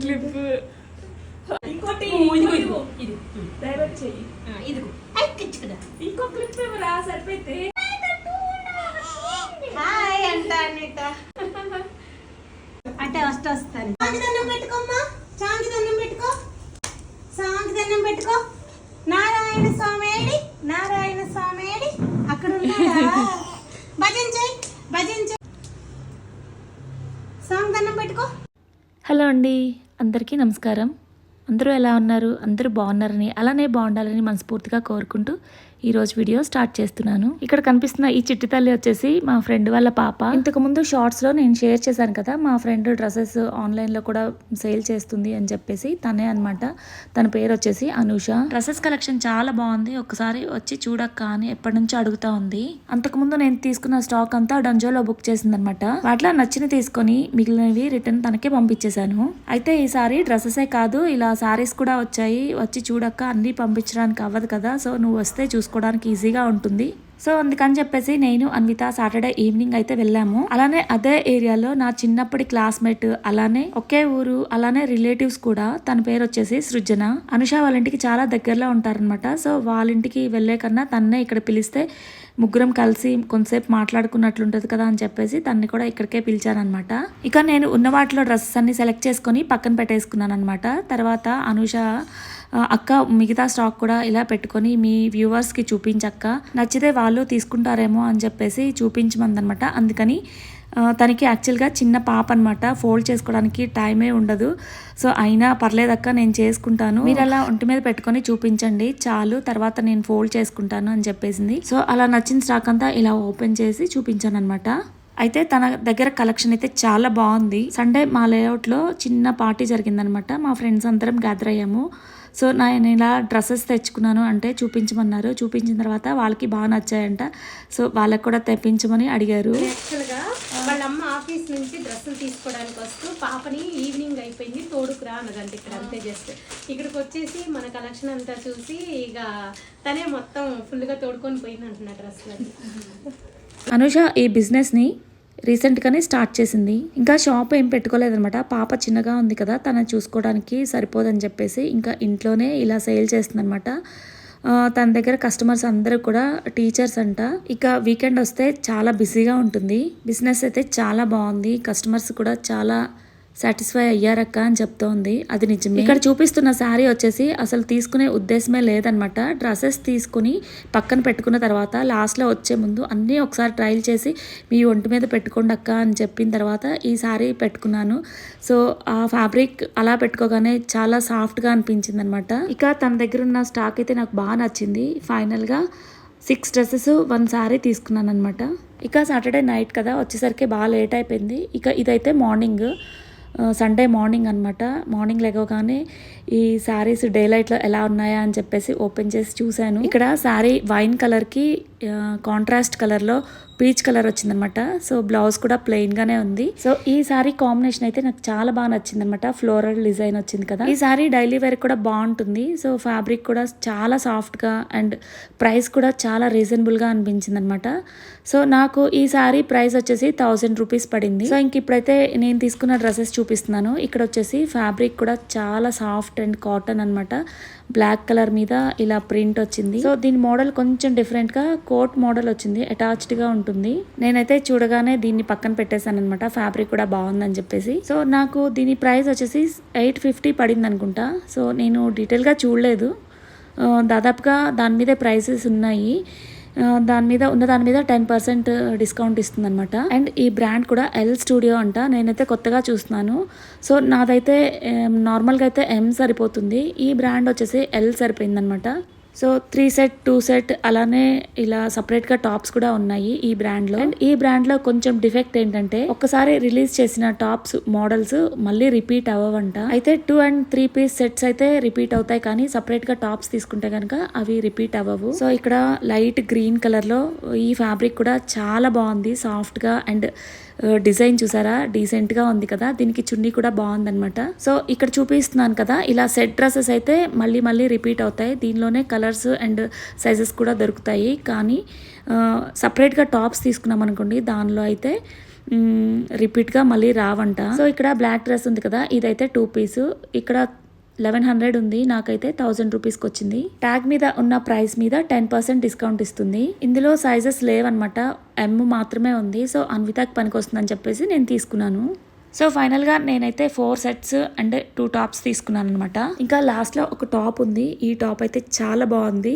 Clip ఇంకోటి ఇది చెయ్యి ఇదిగో. కదా. ఇంకో క్లిప్ ఇవ్వరా సరిపోతే హాయ్ అంట అంటే వస్తా వస్తాను చాంతి దండం పెట్టుకోమ్మా. చాంతి దండం పెట్టుకో. చాంతి దండం పెట్టుకో. నారాయణ స్వామేడి నారాయణ స్వామేడి అక్కడ ఉన్నాడా భజన చేయి భజన చేయి. సాంగ్ దండం పెట్టుకో. హలో అండి అందరికీ నమస్కారం. అందరూ ఎలా ఉన్నారు? అందరూ బాగున్నారని అలానే బాగుండాలని మనస్ఫూర్తిగా కోరుకుంటూ ఈరోజు వీడియో స్టార్ట్ చేస్తున్నాను. ఇక్కడ కనిపిస్తున్న ఈ చిట్టి తల్లి వచ్చేసి మా ఫ్రెండ్ వాళ్ళ పాప. ఇంతకు ముందు షార్ట్స్లో నేను షేర్ చేశాను కదా మా ఫ్రెండ్ డ్రెస్సెస్ ఆన్లైన్లో కూడా సేల్ చేస్తుంది అని చెప్పేసి తనే అనమాట తన పేరు వచ్చేసి అనూష. డ్రెస్సెస్ కలెక్షన్ చాలా బాగుంది. ఒకసారి వచ్చి చూడక్క అని ఎప్పటి నుంచో అడుగుతా ఉంది. అంతకుముందు నేను తీసుకున్న స్టాక్ అంతా డంజోలో బుక్ చేసిందనమాట వాటిలో నచ్చిన తీసుకొని మిగిలినవి రిటర్న్ తనకే పంపించేశాను. అయితే ఈసారి డ్రెస్సెసే కాదు ఇలా సారీస్ కూడా వచ్చాయి. వచ్చి చూడక్క అన్నీ పంపించడానికి అవ్వదు కదా సో నువ్వు వస్తే చేసుకోవడానికి ఈజీగా ఉంటుంది. సో అందుకని చెప్పేసి నేను అన్విత సాటర్డే ఈవినింగ్ అయితే వెళ్ళాము. అలానే అదే ఏరియాలో నా చిన్నప్పటి క్లాస్మేట్ అలానే ఒకే ఊరు అలానే రిలేటివ్స్ కూడా తన పేరు వచ్చేసి సృజన. అనుష వాళ్ళ ఇంటికి చాలా దగ్గరలో ఉంటారనమాట సో వాళ్ళ ఇంటికి వెళ్ళే కన్నా తన్నే ఇక్కడ పిలిస్తే ముగ్గురం కలిసి కొంతసేపు మాట్లాడుకున్నట్లుంటుంది కదా అని చెప్పేసి తన్ని కూడా ఇక్కడికే పిలిచానమాట ఇక నేను ఉన్న వాటిలో డ్రెస్సెస్ అన్ని సెలెక్ట్ చేసుకొని పక్కన పెట్టేసుకున్నాను అనమాట తర్వాత అనుష అక్క మిగతా స్టాక్ కూడా ఇలా పెట్టుకొని మీ వ్యూవర్స్కి చూపించక్క నచ్చితే వాళ్ళు తీసుకుంటారేమో అని చెప్పేసి చూపించమందనమాట. అందుకని తనకి యాక్చువల్గా చిన్న పాప అనమాట ఫోల్డ్ చేసుకోవడానికి టైమే ఉండదు. సో అయినా పర్లేదక్క నేను చేసుకుంటాను. మీరు అలా ఒంటి మీద పెట్టుకొని చూపించండి. చాలు తర్వాత నేను ఫోల్డ్ చేసుకుంటాను అని చెప్పేసింది. సో అలా నచ్చిన స్టాక్ అంతా ఇలా ఓపెన్ చేసి చూపించాను అనమాట అయితే తన దగ్గర కలెక్షన్ అయితే చాలా బాగుంది. సండే మా లేఅవుట్లో చిన్న పార్టీ జరిగిందనమాట మా ఫ్రెండ్స్ అందరం గ్యాదర్ అయ్యాము. సో నేను ఇలా డ్రెస్సెస్ తెచ్చుకున్నాను అంటే చూపించమన్నారు. చూపించిన తర్వాత వాళ్ళకి బాగా నచ్చాయంట. సో వాళ్ళకి కూడా తెప్పించమని అడిగారు. యాక్చువల్గా ఆఫీస్ నుంచి డ్రెస్సులు తీసుకోవడానికి వస్తూ పాపని ఈవినింగ్ అయిపోయింది తోడుకురా అన్నదంట ఇక్కడ అంతే జస్ట్. ఇక్కడికి వచ్చేసి మన కలెక్షన్ అంతా చూసి ఇక తనే మొత్తం ఫుల్గా తోడుకొని పోయింది అంటున్నా డ్రెస్సులు అనుష ఈ బిజినెస్ని రీసెంట్గానే స్టార్ట్ చేసింది. ఇంకా షాప్ ఏం పెట్టుకోలేదనమాట పాప చిన్నగా ఉంది కదా తనని చూసుకోవడానికి సరిపోదని చెప్పేసి ఇంకా ఇంట్లోనే ఇలా సేల్ చేస్తుందనమాట తన దగ్గర కస్టమర్స్ అందరూ కూడా టీచర్స్ అంట. ఇక వీకెండ్ వస్తే చాలా బిజీగా ఉంటుంది. బిజినెస్ అయితే చాలా బాగుంది. కస్టమర్స్ కూడా చాలా సాటిస్ఫై అయ్యారక్క అని చెప్తోంది. అది నిజమే. ఇక్కడ చూపిస్తున్న శారీ వచ్చేసి అసలు తీసుకునే ఉద్దేశమే లేదనమాట డ్రెస్సెస్ తీసుకుని పక్కన పెట్టుకున్న తర్వాత లాస్ట్లో వచ్చే ముందు అన్నీ ఒకసారి ట్రయల్ చేసి మీ ఒంటి మీద పెట్టుకోండి అక్క అని చెప్పిన తర్వాత ఈ శారీ పెట్టుకున్నాను. సో ఆ ఫ్యాబ్రిక్ అలా పెట్టుకోగానే చాలా సాఫ్ట్గా అనిపించింది అనమాట ఇక తన దగ్గర ఉన్న స్టాక్ అయితే నాకు బాగా నచ్చింది. ఫైనల్గా సిక్స్ డ్రెస్సెస్ వన్ శారీ తీసుకున్నాను అనమాట ఇక సాటర్డే నైట్ కదా వచ్చేసరికి బాగా లేట్ అయిపోయింది. ఇక ఇదైతే మార్నింగ్ సండే మార్నింగ్ అనమాట మార్నింగ్ లేవగానే ఈ శారీస్ డే లైట్లో ఎలా ఉన్నాయా అని చెప్పేసి ఓపెన్ చేసి చూశాను. ఇక్కడ శారీ వైన్ కలర్కి కాంట్రాస్ట్ కలర్లో పీచ్ కలర్ వచ్చిందనమాట. సో బ్లౌజ్ కూడా ప్లెయిన్గానే ఉంది. సో ఈ సారీ కాంబినేషన్ అయితే నాకు చాలా బాగా నచ్చిందనమాట. ఫ్లోరల్ డిజైన్ వచ్చింది కదా. ఈ సారీ డైలీ వేర్ కూడా బాగుంటుంది. సో ఫ్యాబ్రిక్ కూడా చాలా సాఫ్ట్గా అండ్ ప్రైస్ కూడా చాలా రీజనబుల్గా అనిపించిందనమాట. సో నాకు ఈ సారీ ప్రైస్ వచ్చేసి థౌసండ్ రూపీస్ పడింది. సో ఇంక ఇప్పుడైతే నేను తీసుకున్న డ్రెస్సెస్ చూపిస్తున్నాను. ఇక్కడ వచ్చేసి ఫ్యాబ్రిక్ కూడా చాలా సాఫ్ట్ అండ్ కాటన్ అనమాట. బ్లాక్ కలర్ మీద ఇలా ప్రింట్ వచ్చింది. సో దీని మోడల్ కొంచెం డిఫరెంట్గా కోట్ మోడల్ వచ్చింది అటాచ్డ్గా ఉంటుంది. నేనైతే చూడగానే దీన్ని పక్కన పెట్టేశాను అనమాట ఫ్యాబ్రిక్ కూడా బాగుందని చెప్పేసి. సో నాకు దీని ప్రైస్ వచ్చేసి ఎయిట్ ఫిఫ్టీ పడింది అనుకుంటా సో నేను డీటెయిల్గా చూడలేదు. దాదాపుగా దాని మీద ప్రైసెస్ ఉన్నాయి. దాని మీద ఉన్న దాని మీద టెన్ పర్సెంట్ డిస్కౌంట్ ఇస్తుంది అనమాట అండ్ ఈ బ్రాండ్ కూడా ఎల్ స్టూడియో అంట. నేనైతే కొత్తగా చూస్తున్నాను. సో నాదైతే నార్మల్గా అయితే ఎం సరిపోతుంది. ఈ బ్రాండ్ వచ్చేసి L సరిపోయిందనమాట so three set two set అలానే ఇలా సపరేట్గా టాప్స్ కూడా ఉన్నాయి ఈ బ్రాండ్లో. అండ్ ఈ బ్రాండ్లో కొంచెం డిఫెక్ట్ ఏంటంటే ఒక్కసారి రిలీజ్ చేసిన టాప్స్ మోడల్స్ మళ్ళీ రిపీట్ అవ్వవంట. అయితే two and three piece sets అయితే రిపీట్ అవుతాయి కానీ సపరేట్గా టాప్స్ తీసుకుంటే కనుక అవి రిపీట్ అవ్వవు. సో ఇక్కడ లైట్ గ్రీన్ కలర్లో ఈ ఫ్యాబ్రిక్ కూడా చాలా బాగుంది సాఫ్ట్గా అండ్ డిజైన్ చూసారా? డీసెంట్గా ఉంది కదా. దీనికి చున్నీ కూడా బాగుందనమాట సో ఇక్కడ చూపిస్తున్నాను కదా. ఇలా సెట్ డ్రెస్సెస్ అయితే మళ్ళీ మళ్ళీ రిపీట్ అవుతాయి. దీనిలోనే కలర్స్ అండ్ సైజెస్ కూడా దొరుకుతాయి. కానీ సపరేట్గా టాప్స్ తీసుకున్నాం అనుకోండి. దానిలో అయితే రిపీట్గా మళ్ళీ రావంట. సో ఇక్కడ బ్లాక్ డ్రెస్ ఉంది కదా. ఇదైతే టూ పీస్. ఇక్కడ లెవెన్ హండ్రెడ్ ఉంది. నాకైతే థౌజండ్ రూపీస్కి వచ్చింది ట్యాగ్ మీద ఉన్న ప్రైస్ మీద టెన్ పర్సెంట్ డిస్కౌంట్ ఇస్తుంది. ఇందులో సైజెస్ లేవన్నమాట. ఎమ్ మాత్రమే ఉంది. సో అన్వితాకి పనికి వస్తుందని చెప్పేసి నేను తీసుకున్నాను. సో ఫైనల్గా నేనైతే four sets and two tops తీసుకున్నాను అనమాట ఇంకా లాస్ట్లో ఒక టాప్ ఉంది. ఈ టాప్ అయితే చాలా బాగుంది.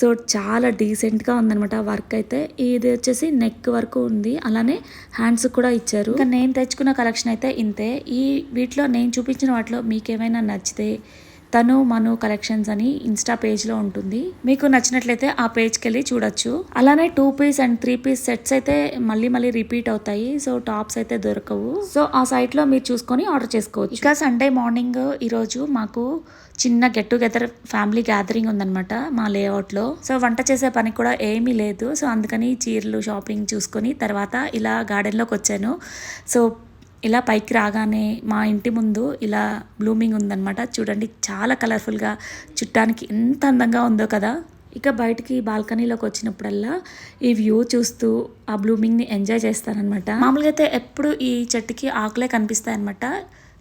సో చాలా డీసెంట్గా ఉందనమాట వర్క్ అయితే. ఇది వచ్చేసి నెక్ వరకు ఉంది. అలానే హ్యాండ్స్ కూడా ఇచ్చారు. ఇంకా నేను తెచ్చుకున్న కలెక్షన్ అయితే ఇంతే. ఈ వీటిలో నేను చూపించిన వాటిలో మీకు ఏమైనా నచ్చితే తను మను కలెక్షన్స్ అని ఇన్స్టా పేజ్లో ఉంటుంది. మీకు నచ్చినట్లయితే ఆ పేజ్కి వెళ్ళి చూడొచ్చు. అలానే two piece and three piece sets అయితే మళ్ళీ మళ్ళీ రిపీట్ అవుతాయి. సో టాప్స్ అయితే దొరకవు. సో ఆ సైట్లో మీరు చూసుకొని ఆర్డర్ చేసుకోవచ్చు. ఇక సండే మార్నింగ్ ఈరోజు మాకు చిన్న గెట్ టుగెదర్ ఫ్యామిలీ గ్యాదరింగ్ ఉందన్నమాట మా లేఅవుట్లో. సో వంట చేసే పని కూడా ఏమీ లేదు. సో అందుకని చీరలు షాపింగ్ చూసుకొని తర్వాత ఇలా గార్డెన్లోకి వచ్చాను. సో ఇలా పైకి రాగానే మా ఇంటి ముందు ఇలా బ్లూమింగ్ ఉందన్నమాట. చూడండి చాలా కలర్ఫుల్గా చుట్టానికి ఎంత అందంగా ఉందో కదా. ఇక బయటికి బాల్కనీలోకి వచ్చినప్పుడల్లా ఈ వ్యూ చూస్తూ ఆ బ్లూమింగ్ని ఎంజాయ్ చేస్తానన్నమాట మామూలుగా అయితే ఎప్పుడు ఈ చెట్టుకి ఆకులే కనిపిస్తాయన్నమాట.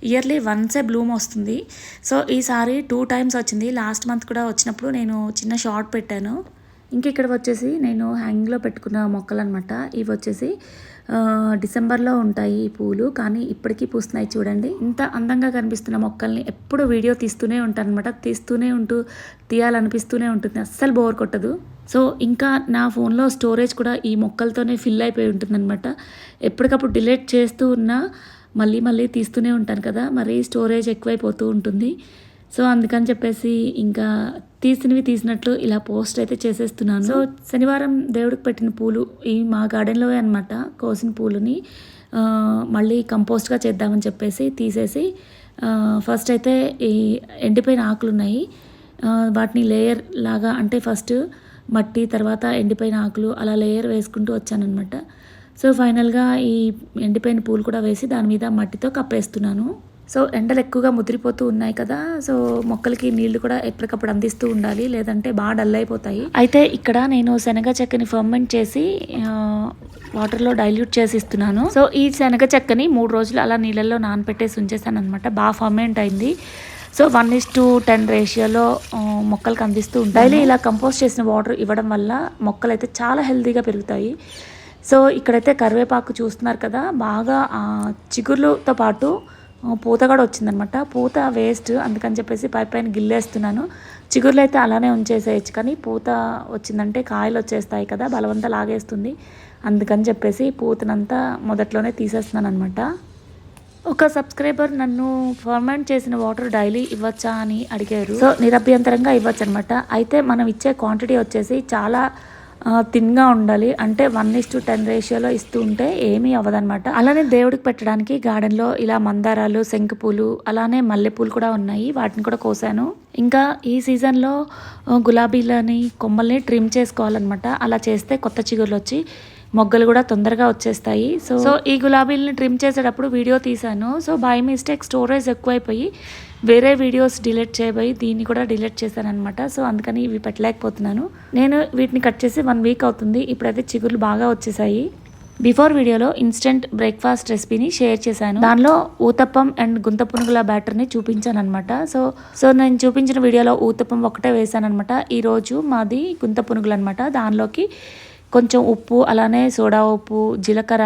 ఇయర్లీ వన్సే బ్లూమ్ వస్తుంది. సో ఈసారి టూ టైమ్స్ వచ్చింది. లాస్ట్ మంత్ కూడా వచ్చినప్పుడు నేను చిన్న షార్ట్ పెట్టాను. ఇంకా ఇక్కడ వచ్చేసి నేను హ్యాంగింగ్లో పెట్టుకున్న మొక్కలు అనమాట ఇవి వచ్చేసి డిసెంబర్లో ఉంటాయి ఈ పూలు. కానీ ఇప్పటికీ పూస్తున్నాయి చూడండి. ఇంత అందంగా కనిపిస్తున్న మొక్కల్ని ఎప్పుడు వీడియో తీస్తూనే ఉంటాను అనమాట తీస్తూనే ఉంటూ తీయాలనిపిస్తూనే ఉంటుంది. అస్సలు బోర్ కొట్టదు. సో ఇంకా నా ఫోన్లో స్టోరేజ్ కూడా ఈ మొక్కలతోనే ఫిల్ అయిపోయి ఉంటుందన్నమాట ఎప్పటికప్పుడు డిలీట్ చేస్తూ ఉన్నా మళ్ళీ మళ్ళీ తీస్తూనే ఉంటాను కదా. మరి స్టోరేజ్ ఎక్కువైపోతూ ఉంటుంది. సో అందుకని చెప్పేసి ఇంకా తీసినవి తీసినట్లు ఇలా పోస్ట్ అయితే చేసేస్తున్నాను. సో శనివారం దేవుడికి పెట్టిన పూలు ఈ మా గార్డెన్లో అనమాట కోసిన పూలని. మళ్ళీ కంపోస్ట్గా చేద్దామని చెప్పేసి తీసేసి ఫస్ట్ అయితే ఈ ఎండిపోయిన ఆకులు ఉన్నాయి. వాటిని లేయర్ లాగా అంటే ఫస్ట్ మట్టి తర్వాత ఎండిపోయిన ఆకులు అలా లేయర్ వేసుకుంటూ వచ్చానమాట సో ఫైనల్గా ఈ ఎండిపోయిన పూలు కూడా వేసి దాని మీద మట్టితో కప్పేస్తున్నాను. సో ఎండలు ఎక్కువగా ముదిరిపోతూ ఉన్నాయి కదా సో మొక్కలకి నీళ్ళు కూడా ఎప్పటికప్పుడు అందిస్తూ ఉండాలి లేదంటే బాగా డల్ అయిపోతాయి. అయితే ఇక్కడ నేను శనగ చెక్కని ఫర్మెంట్ చేసి వాటర్లో డైల్యూట్ చేసి ఇస్తున్నాను. సో ఈ శనగ చెక్కని మూడు రోజులు అలా నీళ్ళల్లో నానపెట్టేసి ఉంచేసాను అనమాట బాగా ఫర్మెంట్ అయింది. So one is to ten రేషియోలో మొక్కలకు అందిస్తూ ఉంటాయి డైలీ ఇలా కంపోస్ట్ చేసిన వాటర్ ఇవ్వడం వల్ల మొక్కలు అయితే చాలా హెల్తీగా పెరుగుతాయి. సో ఇక్కడైతే కరివేపాకు చూస్తున్నారు కదా బాగా చిగుర్లతో పాటు పూత కూడా వచ్చిందనమాట పూత వేస్ట్ అందుకని చెప్పేసి పై పైన గిల్లేస్తున్నాను. చిగుర్లు అయితే అలానే ఉంచేసేయచ్చు కానీ పూత వచ్చిందంటే కాయలు వచ్చేస్తాయి కదా బలవంత లాగేస్తుంది. అందుకని చెప్పేసి పూతనంతా మొదట్లోనే తీసేస్తున్నాను అనమాట ఒక సబ్స్క్రైబర్ నన్ను ఫర్మెంట్ చేసిన వాటర్ డైలీ ఇవ్వచ్చా అని అడిగారు. సో నిరభ్యంతరంగా ఇవ్వచ్చు అనమాట అయితే మనం ఇచ్చే క్వాంటిటీ వచ్చేసి చాలా థిన్గా ఉండాలి. అంటే వన్ ఇస్ టు టెన్ రేషియోలో ఇస్తూ ఉంటే ఏమీ అవ్వదన్నమాట. అలానే దేవుడికి పెట్టడానికి గార్డెన్లో ఇలా మందారాలు శంకు పూలు అలానే మల్లెపూలు కూడా ఉన్నాయి. వాటిని కూడా కోసాను. ఇంకా ఈ సీజన్లో గులాబీలని కొమ్మల్ని ట్రిమ్ చేసుకోవాలన్నమాట. అలా చేస్తే కొత్త చిగుర్లు వచ్చి మొగ్గలు కూడా తొందరగా వచ్చేస్తాయి. సో సో ఈ గులాబీలని ట్రిమ్ చేసేటప్పుడు వీడియో తీశాను. సో బై మిస్టేక్ స్టోరేజ్ ఎక్కువైపోయి వేరే వీడియోస్ డిలీట్ చేయబోయి దీన్ని కూడా డిలీట్ చేశాను అనమాట సో అందుకని ఇవి పెట్టలేకపోతున్నాను. నేను వీటిని కట్ చేసి వన్ వీక్ అవుతుంది. ఇప్పుడైతే చిగుర్లు బాగా వచ్చేసాయి. బిఫోర్ వీడియోలో ఇన్స్టెంట్ బ్రేక్ఫాస్ట్ రెసిపీని షేర్ చేశాను. దానిలో ఊతప్పం అండ్ గుంత పునుగుల బ్యాటర్ని చూపించాను అనమాట సో సో నేను చూపించిన వీడియోలో ఊతప్పం ఒకటే వేసాను అనమాట ఈరోజు మాది గుంత పునుగులు అనమాట దానిలోకి కొంచెం ఉప్పు అలానే సోడా ఉప్పు జీలకర్ర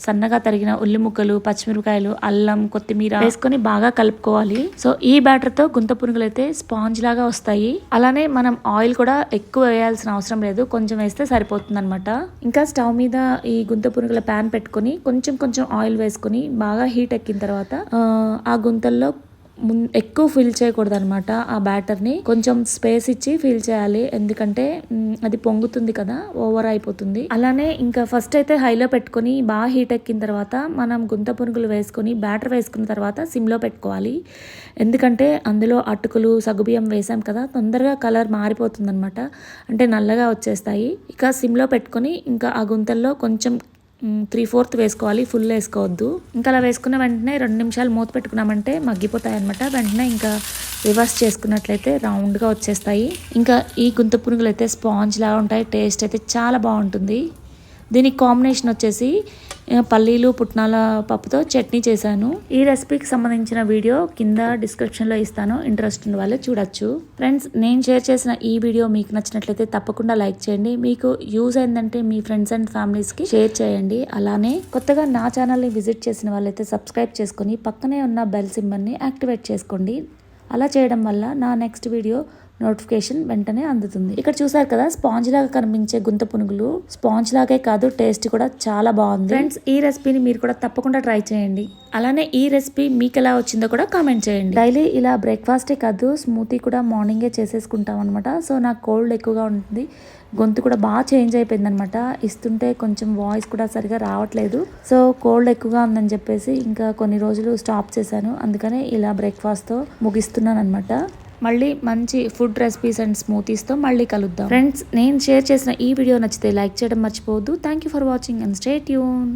సన్నగా తరిగిన ఉల్లి ముక్కలు పచ్చిమిరపకాయలు అల్లం కొత్తిమీర వేసుకొని బాగా కలుపుకోవాలి. సో ఈ బ్యాటర్తో గుంత పునుగులు అయితే స్పాంజ్ లాగా వస్తాయి. అలానే మనం ఆయిల్ కూడా ఎక్కువ వేయాల్సిన అవసరం లేదు. కొంచెం వేస్తే సరిపోతుంది అనమాట ఇంకా స్టవ్ మీద ఈ గుంత పునుగుల ప్యాన్ పెట్టుకొని కొంచెం కొంచెం ఆయిల్ వేసుకొని బాగా హీట్ ఎక్కిన తర్వాత ఆ, గుంతల్లో ఎక్కువ ఫిల్ చేయకూడదు అనమాట ఆ బ్యాటర్ని కొంచెం స్పేస్ ఇచ్చి ఫిల్ చేయాలి. ఎందుకంటే అది పొంగుతుంది కదా ఓవర్ అయిపోతుంది. అలానే ఇంకా ఫస్ట్ అయితే హైలో పెట్టుకొని బాగా హీట్ ఎక్కిన తర్వాత మనం గుంత పునుగులు వేసుకొని బ్యాటర్ వేసుకున్న తర్వాత సిమ్లో పెట్టుకోవాలి. ఎందుకంటే అందులో అటుకులు సగుబియ్యం వేసాం కదా తొందరగా కలర్ మారిపోతుంది అనమాట అంటే నల్లగా వచ్చేస్తాయి. ఇక సిమ్లో పెట్టుకొని ఇంకా ఆ గుంతల్లో కొంచెం త్రీ ఫోర్త్ వేసుకోవాలి ఫుల్ వేసుకోవద్దు. ఇంకా అలా వేసుకున్న వెంటనే రెండు నిమిషాలు మూత పెట్టుకున్నామంటే మగ్గిపోతాయి అనమాట వెంటనే ఇంకా రివర్స్ చేసుకున్నట్లయితే రౌండ్గా వచ్చేస్తాయి. ఇంకా ఈ గుంత పునుగులు అయితే స్పాంజ్ లాగా ఉంటాయి. టేస్ట్ అయితే చాలా బాగుంటుంది. దీనికి కాంబినేషన్ వచ్చేసి పల్లీలు పుట్నాల పప్పుతో చట్నీ చేశాను. ఈ రెసిపీకి సంబంధించిన వీడియో కింద డిస్క్రిప్షన్లో ఇస్తాను. ఇంట్రెస్ట్ ఉన్న వాళ్ళు చూడొచ్చు. ఫ్రెండ్స్ నేను షేర్ చేసిన ఈ వీడియో మీకు నచ్చినట్లయితే తప్పకుండా లైక్ చేయండి. మీకు యూజ్ అయిందంటే మీ ఫ్రెండ్స్ అండ్ ఫ్యామిలీస్కి షేర్ చేయండి. అలానే కొత్తగా నా ఛానల్ని విజిట్ చేసిన వాళ్ళైతే సబ్స్క్రైబ్ చేసుకుని పక్కనే ఉన్న బెల్ సింబల్ని యాక్టివేట్ చేసుకోండి. అలా చేయడం వల్ల నా నెక్స్ట్ వీడియో నోటిఫికేషన్ వెంటనే అందుతుంది. ఇక్కడ చూసారు కదా స్పాంజ్ లాగా కనిపించే గుంత పునుగులు. స్పాంజ్ లాగే కాదు టేస్ట్ కూడా చాలా బాగుంది. ఫ్రెండ్స్ ఈ రెసిపీని మీరు కూడా తప్పకుండా ట్రై చేయండి. అలానే ఈ రెసిపీ మీకు ఎలా వచ్చిందో కూడా కామెంట్ చేయండి. డైలీ ఇలా బ్రేక్ఫాస్టే కాదు స్మూతీ కూడా మార్నింగే చేసేసుకుంటాం అనమాట సో నాకు కోల్డ్ ఎక్కువగా ఉంటుంది. గొంతు కూడా బాగా చేంజ్ అయిపోయింది అనమాట ఇస్తుంటే కొంచెం వాయిస్ కూడా సరిగా రావట్లేదు. సో కోల్డ్ ఎక్కువగా ఉందని చెప్పేసి ఇంకా కొన్ని రోజులు స్టాప్ చేశాను. అందుకనే ఇలా బ్రేక్ఫాస్ట్తో ముగిస్తున్నాను అనమాట మళ్ళీ మంచి ఫుడ్ రెసిపీస్ అండ్ స్మూతీస్తో మళ్ళీ కలుద్దాం. ఫ్రెండ్స్ నేను షేర్ చేసిన ఈ వీడియో నచ్చితే లైక్ చేయడం మర్చిపోవద్దు. Thank you for watching and stay tune